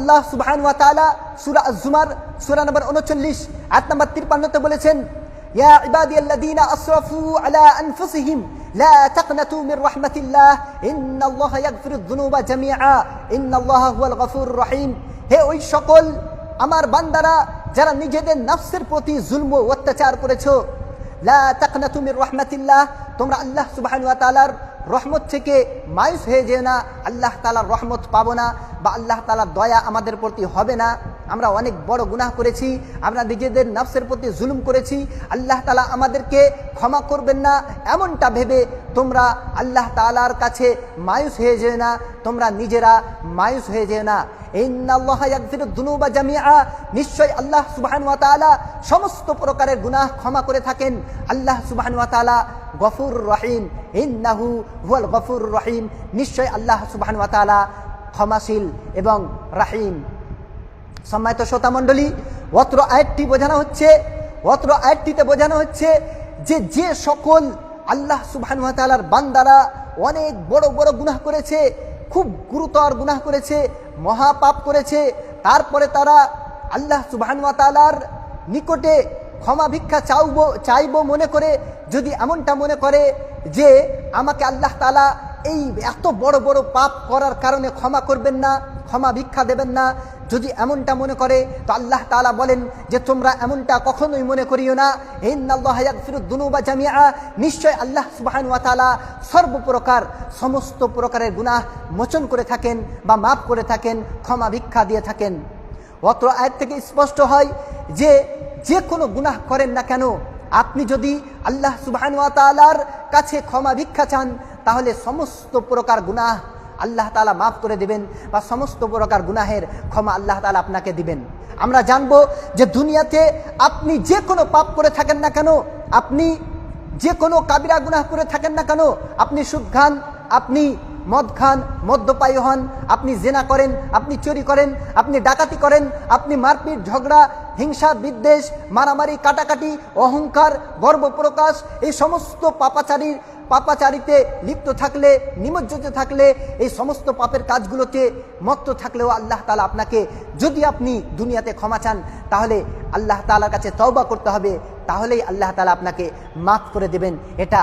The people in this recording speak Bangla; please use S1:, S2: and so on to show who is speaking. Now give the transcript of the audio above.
S1: আল্লাহ সুবহান ওয়া তাআলা সূরা আজ-জুমার, সূরা নম্বর 39 আয়াত নম্বর 53 তে বলেছেন, ইয়া ইবাদিয়াল্লাযীনা আসরাফু আলা আনফুসিহিম, লা তাকনাতু মির রাহমাতিল্লাহ, ইন্নাল্লাহা ইয়াগফিরুয যুনুবা জামিআ, ইন্নাল্লাহা হুয়াল গফুরুর রহিম। হে ওই সকল আমার বান্দারা, যারা নিজেদের নফসের প্রতি জুলম ও অত্যাচার করেছ, লা তাকনাতু মির রাহমাতিল্লাহ, তোমরা আল্লাহ তাআলার রহমত থেকে মায়ুস হয়ে যেও না, আল্লাহ তালার রহমত পাবো না বা আল্লাহ তালার দয়া আমাদের প্রতি হবে না। আমরা অনেক বড় গুনাহ করেছি, আমরা নিজেদের নফসের প্রতি জুলুম করেছি, আল্লাহ তালা আমাদেরকে ক্ষমা করবেন না। এমনটা ভেবে তোমরা আল্লাহ তালার কাছে মায়ুস হয়ে যেও না, তোমরা নিজেরা মায়ুস হয়ে যেও না। নিশ্চয় আল্লাহ সুবাহান সমস্ত প্রকারের গুনাহ ক্ষমা করে থাকেন। আল্লাহ সুবাহান ওয়া গফুর রহিম। ইন্নাহু হুয়াল গফুর রহিম। নিশ্চয় আল্লাহ সুবাহান ওয়া তাআলা ক্ষমাশীল এবং রাহিম। সম্মানিত শ্রোতা মণ্ডলী, অত্র আয়াতটি বোঝানো হচ্ছে, অত্র আয়াতটিতে বোঝানো হচ্ছে যে যে সকল আল্লাহ সুবহান বান্দারা অনেক বড় বড় গুনাহ করেছে, খুব গুরুতর গুনাহ করেছে, মহাপাপ করেছে, তারপরে তারা আল্লাহ সুবহান ওয়া নিকটে ক্ষমা ভিক্ষা চাইব চাইব মনে করে, যদি এমনটা মনে করে যে আমাকে আল্লাহ তালা এই এত বড় বড় পাপ করার কারণে ক্ষমা করবেন না, ক্ষমা ভিক্ষা দেবেন না, যদি এমনটা মনে করে, তো আল্লাহ তালা বলেন যে তোমরা এমনটা কখনোই মনে করিও না। ফিরুদ্দুনুবা জামিয়া নিশ্চয় আল্লাহ সুবাহান ওয়া তাআলা সর্বপ্রকার সমস্ত প্রকারের গুনাহ মোচন করে থাকেন বা মাফ করে থাকেন, ক্ষমা ভিক্ষা দিয়ে থাকেন। অত্র আয়ের থেকে স্পষ্ট হয় যে যে কোনো গুনাহ করেন না কেন, আপনি যদি আল্লাহ তাআলার কাছে ক্ষমা ভিক্ষা চান, তাহলে সমস্ত প্রকার গুনাহ আল্লাহ তালা মাফ করে দেবেন বা সমস্ত প্রকার গুনাহের ক্ষমা আল্লাহ তালা আপনাকে দিবেন। আমরা জানব যে দুনিয়াতে আপনি যে কোনো পাপ করে থাকেন না কেন, আপনি যে কোনো কাবিরা গুনাহ করে থাকেন না কেন, আপনি সুদ খান, আপনি মদ খান, মদ্যপায়ী হন, আপনি জেনা করেন, আপনি চুরি করেন, আপনি ডাকাতি করেন, আপনি মারপিট, ঝগড়া হিংসা, বিদ্বেষ, মারামারি, কাটাকাটি, অহংকার, গর্ব প্রকাশ, এই সমস্ত পাপাচারীর পাপাচারিতে লিপ্ত থাকলে, নিমজ্জিত থাকলে, এই সমস্ত পাপের কাজগুলোতে মত্ত থাকলেও আল্লাহ তালা আপনাকে যদি আপনি দুনিয়াতে ক্ষমা চান, তাহলে আল্লাহ তালার কাছে তওবা করতে হবে। তাহলেই আল্লাহ তালা আপনাকে মাফ করে দেবেন। এটা